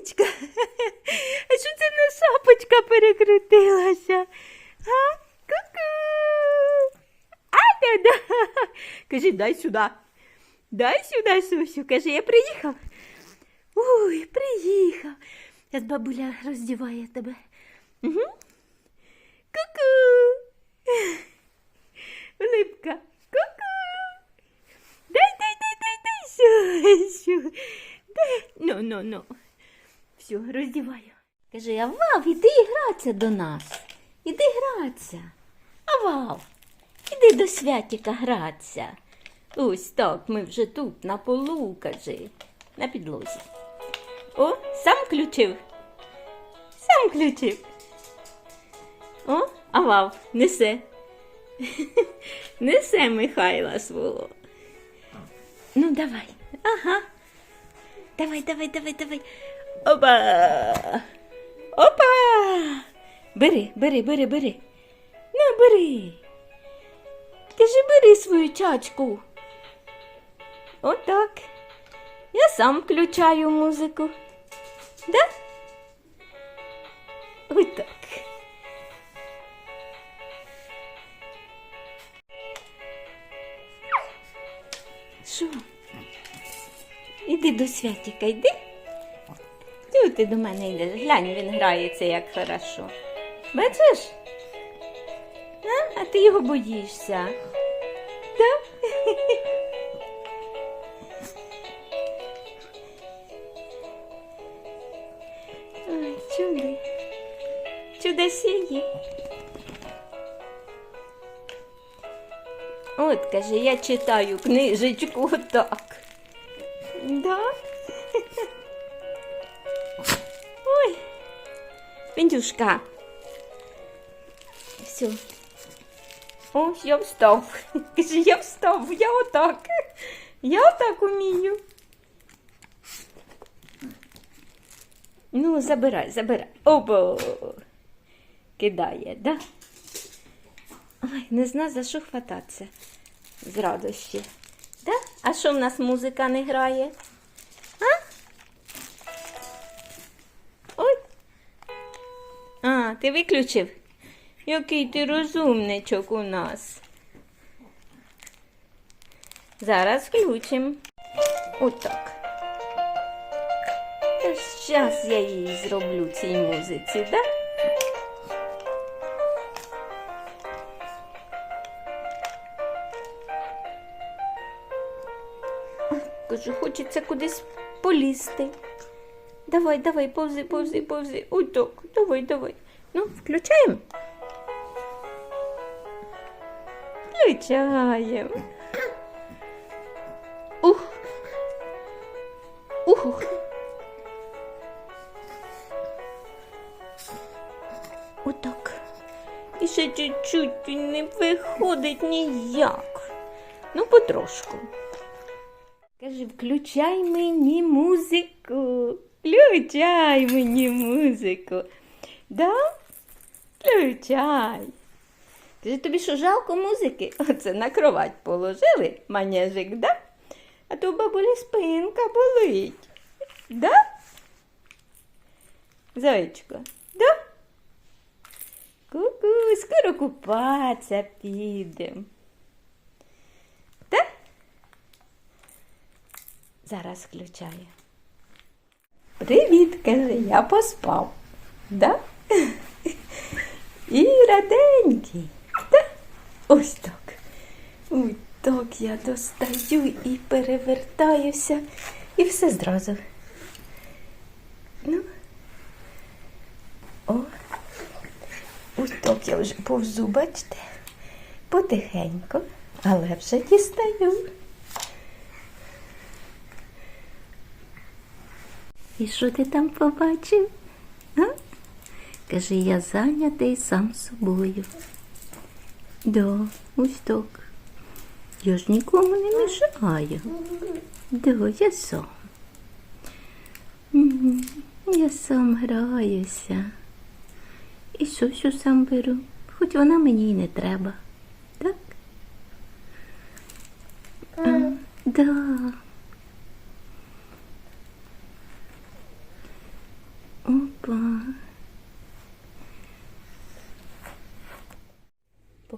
Сонечка, а що це на шапочка перекрутилася? А? Ку-ку. А, да, да. Кажи, дай сюди. Дай сюди, Сусю. Каже, я приїхав. Ой, приїхав. Зараз бабуля роздіває тебе. Угу. Ку-ку. Улипка. Ку-ку. Дай, дай, дай, дай, дай, Сюсю. Дай. Ну, ну, ну. Все, роздіваю. Каже, а Вав, іди гратися до нас. Іди гратися. А Вав, іди до святіка гратися. Ось так, ми вже тут, на полу, кажи, на підлозі. О, сам включив. Сам включив. О, а Вав, несе. Несе Михайла свого. Ну, давай. Ага. Давай, давай, давай, давай. Опа. Опа. Бери, бери, бери, бери. Ну, бери. Кажи, бери свою чачку. Отак. Я сам включаю музику. Да? Отак. Що? Іди до святіка, йди. Ти до мене йдеш? Глянь, він грається як хорошо. Бачиш? А, а ти його боїшся. Так? Ой, чуди. Чудосіє. От, каже, я читаю книжечку так. Да? Пендюшка. Все. О, я встав. Каже, я встав, я отак. Я отак умію. Ну, забирай, забирай. Обо. Кидає, да? Ой, не знаю, за що хвататися з радості. Да? А що в нас музика не грає? Ти виключив? Який ти розумничок у нас. Зараз включимо. Отак. Зараз я її зроблю цій музиці, да? Кажу, хочеться кудись полізти. Давай, давай, повзи, повзи, повзи. Ой, так, давай, давай. Ну, включаємо. Включаємо. Ух. Ух. Отак. І ще чуть-чуть не виходить ніяк. Ну, потрошку. Кажи, включай мені музику. Включай мені музику. Да? Включай. Каже, тобі що жалко музики? Оце на кровать положили манежик, да? А то у бабулі спинка болить. Да? Зайчко, да? Ку-ку, скоро купатися підемо. Зараз включаю. Привіт, каже, я поспав. Да? І раденький. Да? Ось так. Ой, так я достаю і перевертаюся. І все зразу. Ну. О. Ось так я вже повзу, бачите? Потихеньку, але вже дістаю. І що ти там побачив? А? Каже, я зайнятий сам собою. Да, ось так. Я ж нікому не мішаю. Да, я сам. Я сам граюся. І Сосю сам беру, хоч вона мені й не треба. Так? А, да. Опа.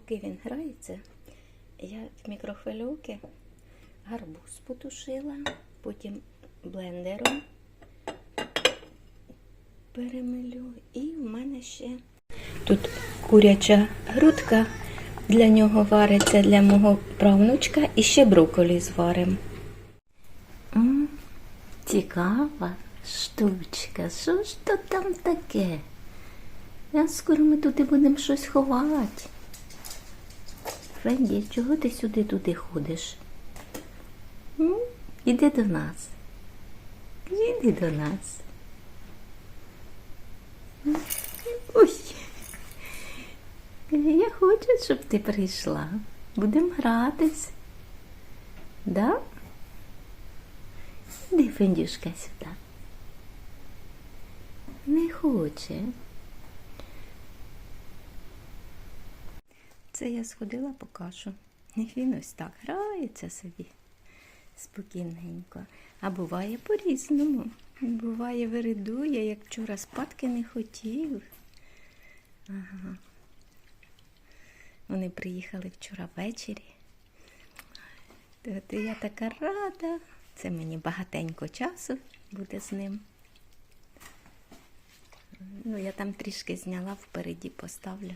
Поки він грається, я в мікрохвильовки гарбуз потушила, потім блендером перемилю. І в мене ще тут куряча грудка для нього вариться, для мого правнучка, і ще брокколі зварим. М, Цікава штучка. Що ж то там таке? А скоро ми туди будемо щось ховати. Фенді, чого ти сюди туди ходиш? М? Іди до нас. Іди до нас. Ой. Я хочу, щоб ти прийшла. Будемо гратись. Да? Іди, Фендюшка, сюди. Не хоче. Це я сходила по кашу. Він ось так грається собі спокійненько. А буває по-різному. Буває, виридує, як вчора спадки не хотів. Ага. Вони приїхали вчора ввечері. От я така рада. Це мені багатенько часу буде з ним. Ну, я там трішки зняла, впереді поставлю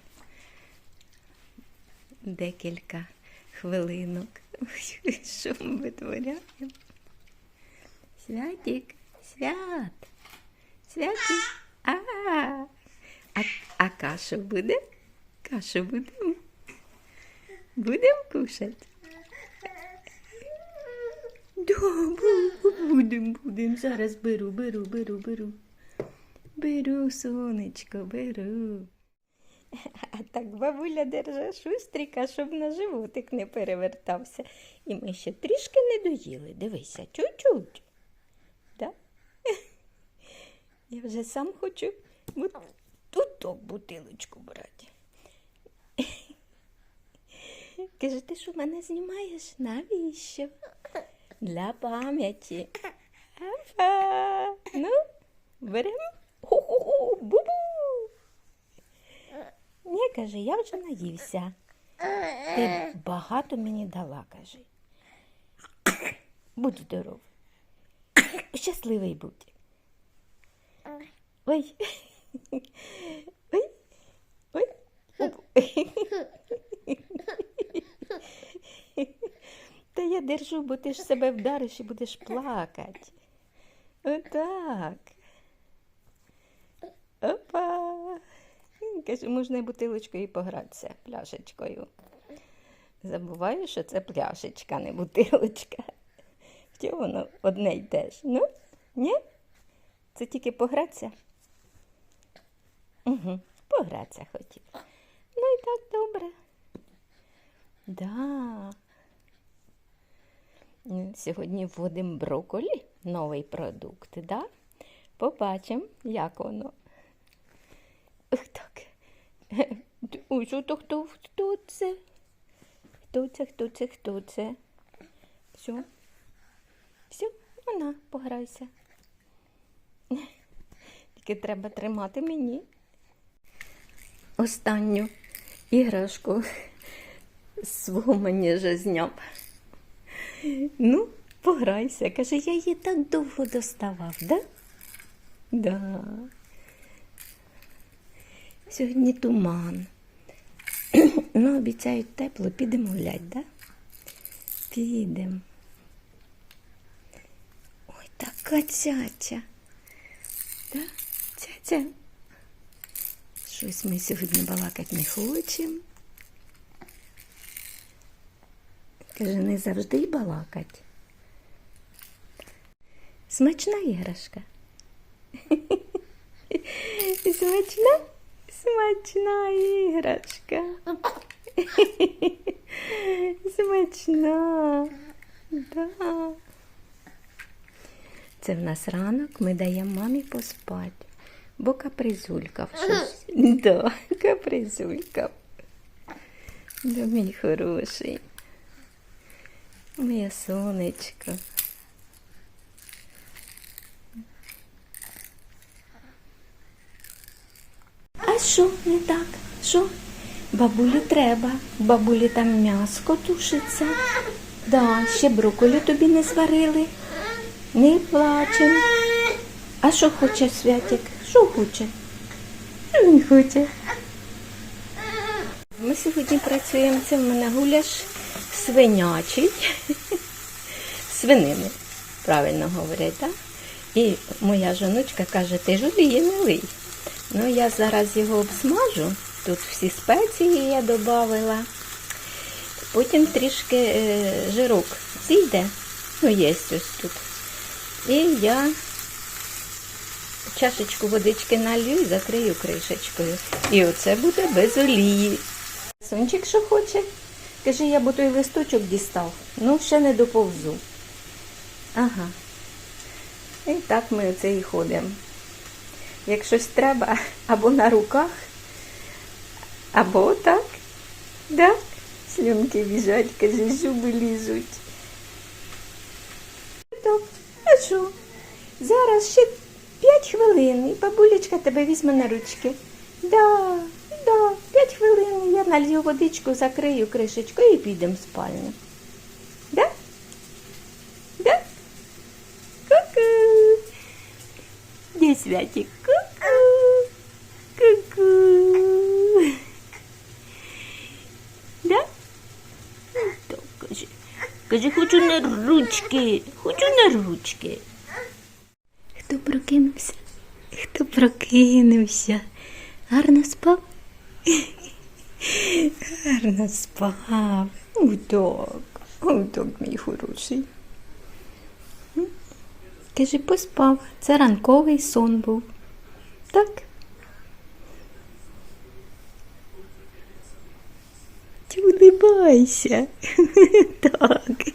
декілька хвилинок. Що ми витворяємо? Святик, свят, святик. А, а, а кашу буде? Кашу будемо? Будемо кушати? Будемо, будемо. Зараз беру, беру, беру, беру. Беру, сонечко, беру. А так бабуля держа шустріка, щоб на животик не перевертався. І ми ще трішки не доїли. Дивися, чуть-чуть. Да? Я вже сам хочу тут бутилочку брати. Каже, ти що мене знімаєш? Навіщо? Для пам'яті. Ну, беремо. Каже, я вже наївся. Ти багато мені дала, каже. Будь здоров. Щасливий будь. Ой. Ой. Ой. Та я держу, бо ти ж себе вдариш і будеш плакати. Отак. Опа. Каже, можна бутилочкою погратися пляшечкою. Забуваю, що це пляшечка, не бутилочка. Що воно одне й те ж? Ну, ні? Це тільки погратися? Угу, погратися хотів. Ну і так добре. Да. Сьогодні вводимо брокколі, новий продукт, да? Побачимо, як воно. Ой, що то хто, хто це? Хто це, хто це, хто це? Все. Все, вона, пограйся. Тільки треба тримати мені. Останню іграшку свого манежа зняв. Ну, пограйся. Каже, я її так довго доставав, да? Да. Сьогодні туман. Ну, обіцяють тепло, підемо гулять, да? Підемо. Ой, така цяця. Да? Цяця. Щось ми сьогодні балакати не хочемо. Каже, не завжди й балакать. Смачна іграшка. Смачна? Смачна іграшка. Смачна. Да. Це в нас ранок, ми даємо мамі поспати, бо капризулька в щось. Да, капризулька. Да, мій хороший. Моє сонечко. А що не так? Що? Бабулі треба. Бабулі там м'яско тушиться. Да, ще брокколі тобі не зварили. Не плачем. А що хоче Святик? Що хоче? Він хоче? Ми сьогодні працюємо, це в мене гуляш свинячий. Свинини, правильно говорять, так? І моя жоночка каже, ти ж олії не лий. Ну, я зараз його обсмажу. Тут всі спеції я додавала. Потім трішки е, жирок зійде. Ну, є ось тут. І я чашечку водички налью і закрию кришечкою. І оце буде без олії. Сончик що хоче? Каже, я бо той листочок дістав. Ну, ще не доповзу. Ага. І так ми оце і ходимо. Як щось треба, або на руках, або так. Да? Слюнки біжать, каже, зуби лізуть. Так, а що? Зараз ще п'ять хвилин, і бабулечка тебе візьме на ручки. Да, да, п'ять хвилин. Я налью водичку, закрию кришечку і підемо в спальню. Да? Святик? Ку-ку. Ку-ку. Да? Ну, Так, каже. Каже, хочу на ручки. Хочу на ручки. Хто прокинувся? Хто прокинувся? Гарно спав? Гарно спав. Удок. Удок, мій хороший. М? Каже, поспав. Це ранковий сон був. Так? улыбайся. Так.